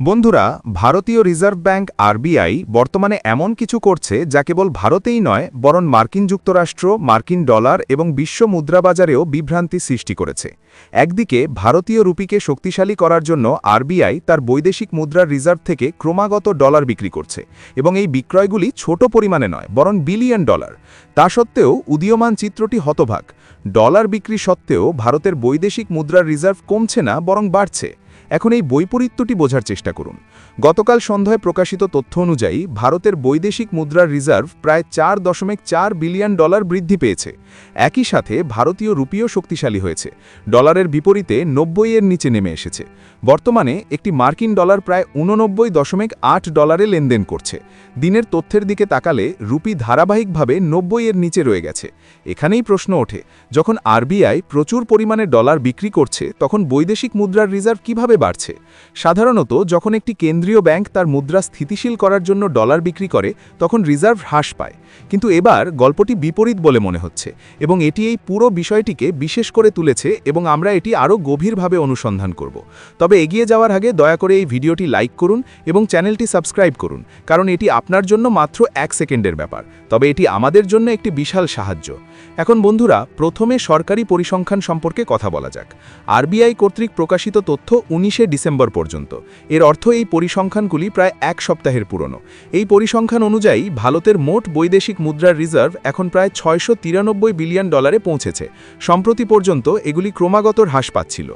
বন্ধুরা, ভারতীয় reserve bank RBI বর্তমানে এমন কিছু করছে যা কেবল ভারতেই নয়, বরং মার্কিন যুক্তরাষ্ট্র, মার্কিন ডলার এবং বিশ্ব মুদ্রাবাজারেও বিভ্রান্তি সৃষ্টি করেছে। একদিকে, ভারতীয় রুপিকে শক্তিশালী করার জন্য আরবিআই তার বৈদেশিক মুদ্রার রিজার্ভ থেকে ক্রমাগত ডলার বিক্রি করছে এবং এই বিক্রয়গুলি ছোট পরিমাণে নয়, বরং বিলিয়ন ডলার। তা সত্ত্বেও উদীয়মান চিত্রটি হতভাগ। ডলার বিক্রি সত্ত্বেও ভারতের বৈদেশিক মুদ্রার রিজার্ভ কমছে না, বরং বাড়ছে। এখন এই বৈপরীত্যটি বোঝার চেষ্টা করুন। গতকাল সন্ধ্যায় প্রকাশিত তথ্য অনুযায়ী ভারতের বৈদেশিক মুদ্রার রিজার্ভ প্রায় চার দশমিক চার বিলিয়ন ডলার বৃদ্ধি পেয়েছে। একই সাথে ভারতীয় রুপিও শক্তিশালী হয়েছে। ডলারের বিপরীতে নব্বই এর নিচে নেমে এসেছে। বর্তমানে একটি মার্কিন ডলার প্রায় উননব্বই দশমিক আট ডলারে লেনদেন করছে। দিনের তথ্যের দিকে তাকালে রুপি ধারাবাহিকভাবে নব্বই এর নিচে রয়ে গেছে। এখানেই প্রশ্ন ওঠে, যখন আরবিআই প্রচুর পরিমাণে ডলার বিক্রি করছে, তখন বৈদেশিক মুদ্রার রিজার্ভ কীভাবে বাড়ছে। সাধারণত যখন একটি কেন্দ্রীয় ব্যাংক তার মুদ্রা স্থিতিশীল করার জন্য ডলার বিক্রি করে, তখন রিজার্ভ হ্রাস পায়। কিন্তু এবার গল্পটি বিপরীত বলে মনে হচ্ছে এবং এটি এই পুরো বিষয়টিকে বিশেষ করে তুলেছে এবং আমরা এটি আরও গভীরভাবে অনুসন্ধান করব। তবে এগিয়ে যাওয়ার আগে দয়া করে এই ভিডিওটি লাইক করুন এবং চ্যানেলটি সাবস্ক্রাইব করুন, কারণ এটি আপনার জন্য মাত্র এক সেকেন্ডের ব্যাপার। তবে এটি আমাদের জন্য একটি বিশাল সাহায্য। এখন বন্ধুরা, প্রথমে সরকারি পরিসংখ্যান সম্পর্কে কথা বলা যাক। আরবিআই কর্তৃক প্রকাশিত তথ্য উনিশে ডিসেম্বর পর্যন্ত। এর অর্থ এই পরিসংখ্যানগুলি প্রায় এক সপ্তাহের পুরনো। এই পরিসংখ্যান অনুযায়ী ভারতের মোট বৈদেশিক মুদ্রার রিজার্ভ এখন প্রায় ছয়শো তিরানব্বই বিলিয়ন ডলারে পৌঁছেছে। সম্প্রতি পর্যন্ত এগুলি ক্রমাগত হ্রাস পাচ্ছিল।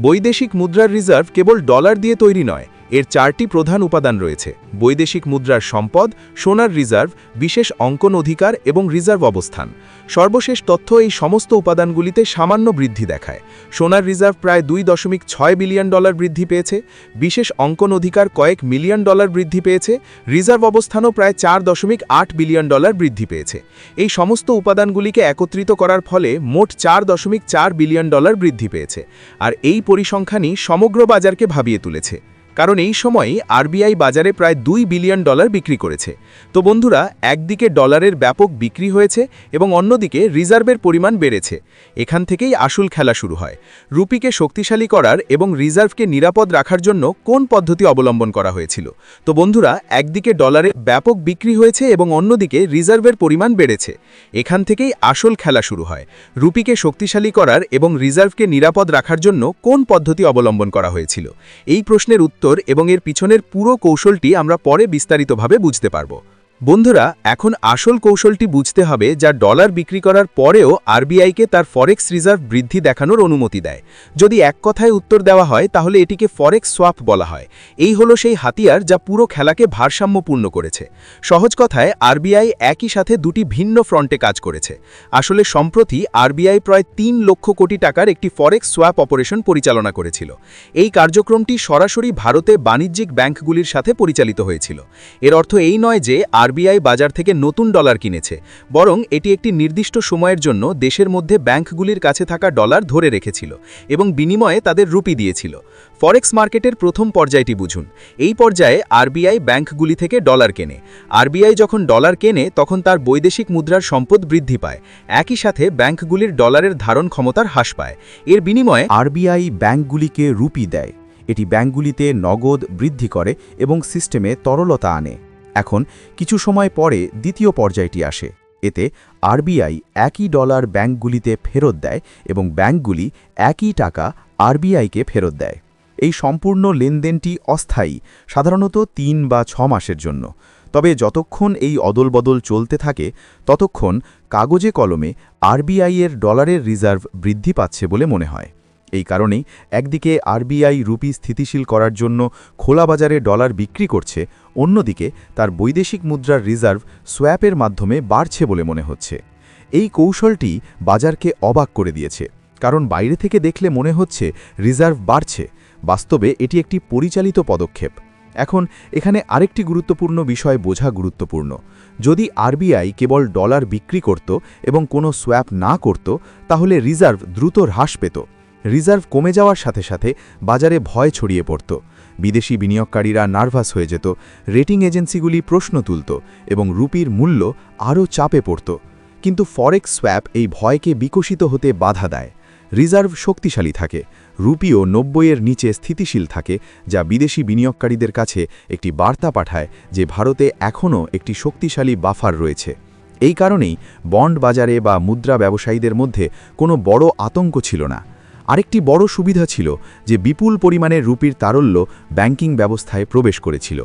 বৈদেশিক মুদ্রার রিজার্ভ কেবল ডলার দিয়ে তৈরি নয় এর চারটি প্রধান উপাদান রয়েছে, বৈদেশিক মুদ্রার সম্পদ, সোনার রিজার্ভ, বিশেষ অঙ্কন অধিকার এবং রিজার্ভ অবস্থান। সর্বশেষ তথ্য এই সমস্ত উপাদানগুলিতে সামান্য বৃদ্ধি দেখায়। সোনার রিজার্ভ প্রায় দুই দশমিক ছয় বিলিয়ন ডলার বৃদ্ধি পেয়েছে, বিশেষ অঙ্কন অধিকার কয়েক মিলিয়ন ডলার বৃদ্ধি পেয়েছে, রিজার্ভ অবস্থানও প্রায় চার দশমিক আট বিলিয়ন ডলার বৃদ্ধি পেয়েছে। এই সমস্ত উপাদানগুলিকে একত্রিত করার ফলে মোট চার দশমিক চার বিলিয়ন ডলার বৃদ্ধি পেয়েছে, আর এই পরিসংখ্যানই সমগ্র বাজারকে ভাবিয়ে তুলেছে। কারণ এই সময়ই আরবিআই বাজারে প্রায় দুই বিলিয়ন ডলার বিক্রি করেছে। তো বন্ধুরা, একদিকে ডলারের ব্যাপক বিক্রি হয়েছে এবং অন্যদিকে রিজার্ভের পরিমাণ বেড়েছে। এখান থেকেই আসল খেলা শুরু হয়। রুপিকে শক্তিশালী করার এবং রিজার্ভকে নিরাপদ রাখার জন্য কোন পদ্ধতি অবলম্বন করা হয়েছিল? তো বন্ধুরা, একদিকে ডলারের ব্যাপক বিক্রি হয়েছে এবং অন্যদিকে রিজার্ভের পরিমাণ বেড়েছে। এখান থেকেই আসল খেলা শুরু হয়। রুপিকে শক্তিশালী করার এবং রিজার্ভকে নিরাপদ রাখার জন্য কোন পদ্ধতি অবলম্বন করা হয়েছিল? এই প্রশ্নের উত্তর এবং এর পিছনের পুরো কৌশলটি আমরা পরে বিস্তারিতভাবে বুঝতে পারব। বন্ধুরা, এখন আসল কৌশলটি বুঝতে হবে যা ডলার বিক্রি করার পরেও আরবিআইকে তার ফরেক্স রিজার্ভ বৃদ্ধি দেখানোর অনুমতি দেয়। যদি এক কথায় উত্তর দেওয়া হয়, তাহলে এটিকে ফরেক্স সোয়াপ বলা হয়। এই হলো সেই হাতিয়ার যা পুরো খেলাকে ভারসাম্যপূর্ণ করেছে। সহজ কথায়, আরবিআই একই সাথে দুটি ভিন্ন ফ্রন্টে কাজ করেছে। আসলে সম্প্রতি আরবিআই প্রায় তিন লক্ষ কোটি টাকার একটি ফরেক্স সোয়াপ অপারেশন পরিচালনা করেছিল। এই কার্যক্রমটি সরাসরি ভারতে বাণিজ্যিক ব্যাংকগুলির সাথে পরিচালিত হয়েছিল। এর অর্থ এই নয় যে আরবিআই বাজার থেকে নতুন ডলার কিনেছে, বরং এটি একটি নির্দিষ্ট সময়ের জন্য দেশের মধ্যে ব্যাংকগুলির কাছে থাকা ডলার ধরে রেখেছিল এবং বিনিময়ে তাদের রুপি দিয়েছিল। ফরেক্স মার্কেটের প্রথম পর্যায়টি বুঝুন, এই পর্যায়ে আরবিআই ব্যাংকগুলি থেকে ডলার কেনে। আরবিআই যখন ডলার কেনে, তখন তার বৈদেশিক মুদ্রার সম্পদ বৃদ্ধি পায়, একই সাথে ব্যাংকগুলির ডলারের ধারণ ক্ষমতার হ্রাস পায়। এর বিনিময়ে আরবিআই ব্যাংকগুলিকে রুপি দেয়। এটি ব্যাংকগুলিতে নগদ বৃদ্ধি করে এবং সিস্টেমে তরলতা আনে। এখন কিছু সময় পরে দ্বিতীয় পর্যায়টি আসে। এতে আরবিআই একই ডলার ব্যাংকগুলিতে ফেরত দেয় এবং ব্যাংকগুলি একই টাকা আরবিআইকে ফেরত দেয়। এই সম্পূর্ণ লেনদেনটি অস্থায়ী, সাধারণত তিন বা ছ মাসের জন্য। তবে যতক্ষণ এই অদলবদল চলতে থাকে, ততক্ষণ কাগজে কলমে আরবিআইয়ের ডলারের রিজার্ভ বৃদ্ধি পাচ্ছে বলে মনে হয়। এই কারণেই একদিকে আরবিআই রুপি স্থিতিশীল করার জন্য খোলা বাজারে ডলার বিক্রি করছে, অন্যদিকে তার বৈদেশিক মুদ্রার রিজার্ভ সোয়াপের মাধ্যমে বাড়ছে বলে মনে হচ্ছে। এই কৌশলটি বাজারকে অবাক করে দিয়েছে, কারণ বাইরে থেকে দেখলে মনে হচ্ছে রিজার্ভ বাড়ছে। বাস্তবে এটি একটি পরিচালিত পদক্ষেপ। এখন এখানে আরেকটি গুরুত্বপূর্ণ বিষয় বোঝা গুরুত্বপূর্ণ। যদি আরবিআই কেবল ডলার বিক্রি করত এবং কোনো সোয়াপ না করত, তাহলে রিজার্ভ দ্রুত হ্রাস পেত। রিজার্ভ কমে যাওয়ার সাথে সাথে বাজারে ভয় ছড়িয়ে পড়ত। বিদেশি বিনিয়োগকারীরা নার্ভাস হয়ে যেত, রেটিং এজেন্সিগুলি প্রশ্ন তুলত এবং রুপির মূল্য আরও চাপে পড়ত। কিন্তু ফরেক্স সোয়াপ এই ভয়কে বিকশিত হতে বাধা দেয়। রিজার্ভ শক্তিশালী থাকে, রুপিও নব্বইয়ের নিচে স্থিতিশীল থাকে, যা বিদেশি বিনিয়োগকারীদের কাছে একটি বার্তা পাঠায় যে ভারতে এখনও একটি শক্তিশালী বাফার রয়েছে। এই কারণেই বন্ড বাজারে বা মুদ্রা ব্যবসায়ীদের মধ্যে কোনো বড় আতঙ্ক ছিল না। আরেকটি বড় সুবিধা ছিল যে বিপুল পরিমাণে রুপির তারল্য ব্যাংকিং ব্যবস্থায় প্রবেশ করেছিল।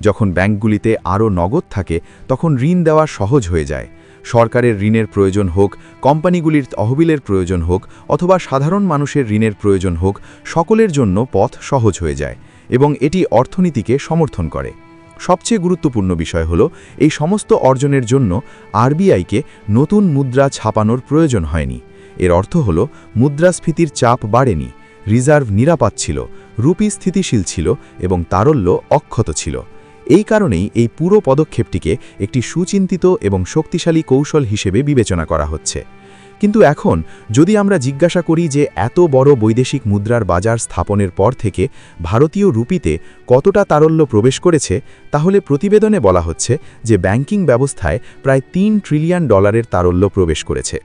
যখন ব্যাংকগুলিতে আরও নগদ থাকে, তখন ঋণ দেওয়া সহজ হয়ে যায়। সরকারের ঋণের প্রয়োজন হোক, কোম্পানিগুলির তহবিলের প্রয়োজন হোক, অথবা সাধারণ মানুষের ঋণের প্রয়োজন হোক, সকলের জন্য পথ সহজ হয়ে যায় এবং এটি অর্থনীতিকে সমর্থন করে। সবচেয়ে গুরুত্বপূর্ণ বিষয় হল, এই সমস্ত অর্জনের জন্য আরবিআইকে নতুন মুদ্রা ছাপানোর প্রয়োজন হয়নি। এর অর্থ হল, মুদ্রাস্ফীতির চাপ বাড়েনি, রিজার্ভ নিরাপদ ছিল, রুপি স্থিতিশীল ছিল এবং তারল্য অক্ষত ছিল। এই কারণেই এই পুরো পদক্ষেপটিকে একটি সুচিন্তিত এবং শক্তিশালী কৌশল হিসেবে বিবেচনা করা হচ্ছে। কিন্তু এখন, যদি আমরা জিজ্ঞাসা করি যে এত বড় বৈদেশিক মুদ্রার বাজার স্থাপনের পর থেকে ভারতীয় রুপিতে কতটা তারল্য প্রবেশ করেছে, তাহলে প্রতিবেদনে বলা হচ্ছে যে ব্যাংকিং ব্যবস্থায় প্রায় তিন ট্রিলিয়ন ডলারের তারল্য প্রবেশ করেছে।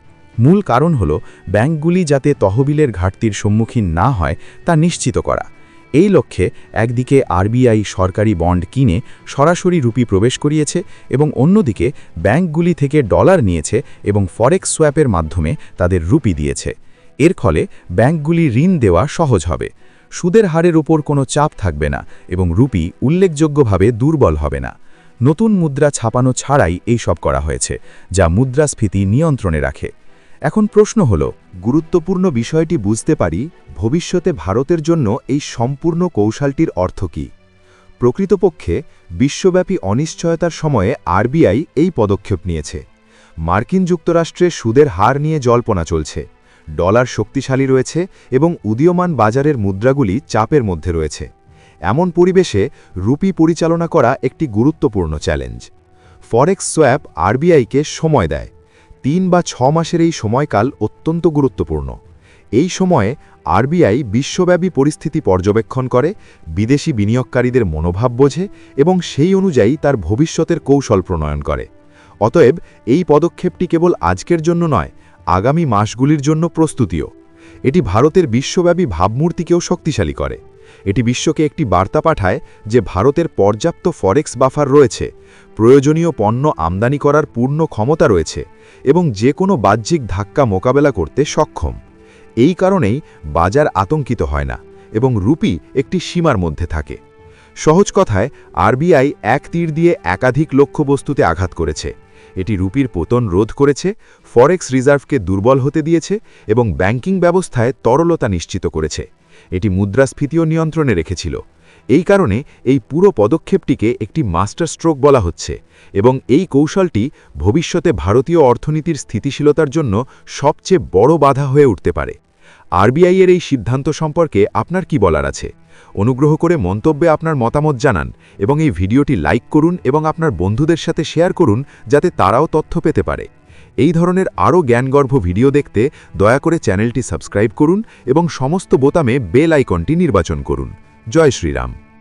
মূল কারণ হল, ব্যাংকগুলি যাতে তহবিলের ঘাটতির সম্মুখীন না হয়, তা নিশ্চিত করা। এই লক্ষ্যে একদিকে আরবিআই সরকারি বন্ড কিনে সরাসরি রুপি প্রবেশ করিয়েছে এবং অন্যদিকে ব্যাংকগুলি থেকে ডলার নিয়েছে এবং ফরেক্স সোয়াপের মাধ্যমে তাদের রুপি দিয়েছে। এর ফলে ব্যাংকগুলি ঋণ দেওয়া সহজ হবে। সুদের হারের ওপর কোনো চাপ থাকবে না এবং রুপি উল্লেখযোগ্যভাবে দুর্বল হবে না। নতুন মুদ্রা ছাপানো ছাড়াই এই সব করা হয়েছে, যা মুদ্রাস্ফীতি নিয়ন্ত্রণে রাখে। এখন প্রশ্ন হল, গুরুত্বপূর্ণ বিষয়টি বুঝতে পারি, ভবিষ্যতে ভারতের জন্য এই সম্পূর্ণ কৌশলটির অর্থ কী? প্রকৃতপক্ষে, বিশ্বব্যাপী অনিশ্চয়তার সময়ে আরবিআই এই পদক্ষেপ নিয়েছে। মার্কিন যুক্তরাষ্ট্রে সুদের হার নিয়ে জল্পনা চলছে। ডলার শক্তিশালী রয়েছে এবং উদীয়মান বাজারের মুদ্রাগুলি চাপের মধ্যে রয়েছে। এমন পরিবেশে রুপি পরিচালনা করা একটি গুরুত্বপূর্ণ চ্যালেঞ্জ। ফরেক্স সোয়াপ আরবিআইকে সময় দেয়। তিন বা ছ মাসের এই সময়কাল অত্যন্ত গুরুত্বপূর্ণ। এই সময়ে আরবিআই বিশ্বব্যাপী পরিস্থিতি পর্যবেক্ষণ করে, বিদেশি বিনিয়োগকারীদের মনোভাব বোঝে এবং সেই অনুযায়ী তার ভবিষ্যতের কৌশল প্রণয়ন করে। অতএব এই পদক্ষেপটি কেবল আজকের জন্য নয়, আগামী মাসগুলির জন্য প্রস্তুতিও। এটি ভারতের বিশ্বব্যাপী ভাবমূর্তিকেও শক্তিশালী করে। এটি বিশ্বকে একটি বার্তা পাঠায় যে ভারতের পর্যাপ্ত ফরেক্স বাফার রয়েছে, প্রয়োজনীয় পণ্য আমদানি করার পূর্ণ ক্ষমতা রয়েছে এবং যে কোনো বাহ্যিক ধাক্কা মোকাবেলা করতে সক্ষম। এই কারণেই বাজার আতঙ্কিত হয় না এবং রুপি একটি সীমার মধ্যে থাকে। সহজ কথায়, আরবিআই এক তীর দিয়ে একাধিক লক্ষ্যবস্তুতে আঘাত করেছে। এটি রুপির পতন রোধ করেছে, ফরেক্স রিজার্ভকে দুর্বল হতে দিয়েছে এবং ব্যাংকিং ব্যবস্থায় তরলতা নিশ্চিত করেছে। এটি মুদ্রাস্ফীতিও নিয়ন্ত্রণে রেখেছিল। এই কারণে এই পুরো পদক্ষেপটিকে একটি মাস্টার স্ট্রোক বলা হচ্ছে এবং এই কৌশলটি ভবিষ্যতে ভারতীয় অর্থনীতির স্থিতিশীলতার জন্য সবচেয়ে বড় বাধা হয়ে উঠতে পারে। আরবিআই এর এই সিদ্ধান্ত সম্পর্কে আপনার কি বলার আছে? অনুগ্রহ করে মন্তব্যে আপনার মতামত জানান এবং এই ভিডিওটি লাইক করুন এবং আপনার বন্ধুদের সাথে শেয়ার করুন যাতে তারাও তথ্য পেতে পারে। এই ধরনের আরও জ্ঞানগর্ভ ভিডিও দেখতে দয়া করে চ্যানেলটি সাবস্ক্রাইব করুন এবং সমস্ত বোতামে বেল আইকনটি নির্বাচন করুন। জয় শ্রীরাম।